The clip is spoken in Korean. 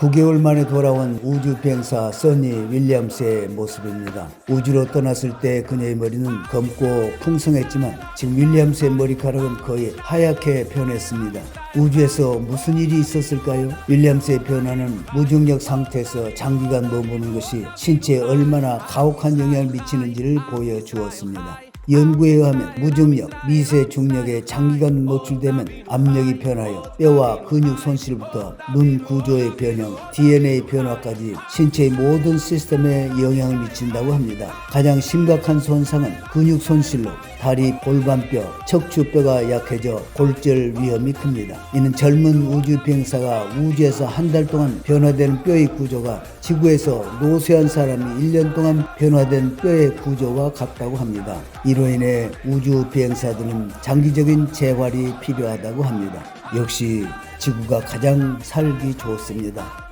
9개월 만에 돌아온 우주 비행사 써니 윌리엄스의 모습입니다. 우주로 떠났을 때 그녀의 머리는 검고 풍성했지만 지금 윌리엄스의 머리카락은 거의 하얗게 변했습니다. 우주에서 무슨 일이 있었을까요? 윌리엄스의 변화는 무중력 상태에서 장기간 머무는 것이 신체에 얼마나 가혹한 영향을 미치는지를 보여주었습니다. 연구에 의하면 무중력, 미세 중력에 장기간 노출되면 압력이 변하여 뼈와 근육 손실부터 눈 구조의 변형, DNA 변화까지 신체의 모든 시스템에 영향을 미친다고 합니다. 가장 심각한 손상은 근육 손실로 다리, 골반뼈, 척추뼈가 약해져 골절 위험이 큽니다. 이는 젊은 우주 비행사가 우주에서 한 달 동안 변화되는 뼈의 구조가 지구에서 노쇠한 사람이 1년 동안 변화된 뼈의 구조와 같다고 합니다. 이로 인해 우주 비행사들은 장기적인 재활이 필요하다고 합니다. 역시 지구가 가장 살기 좋습니다.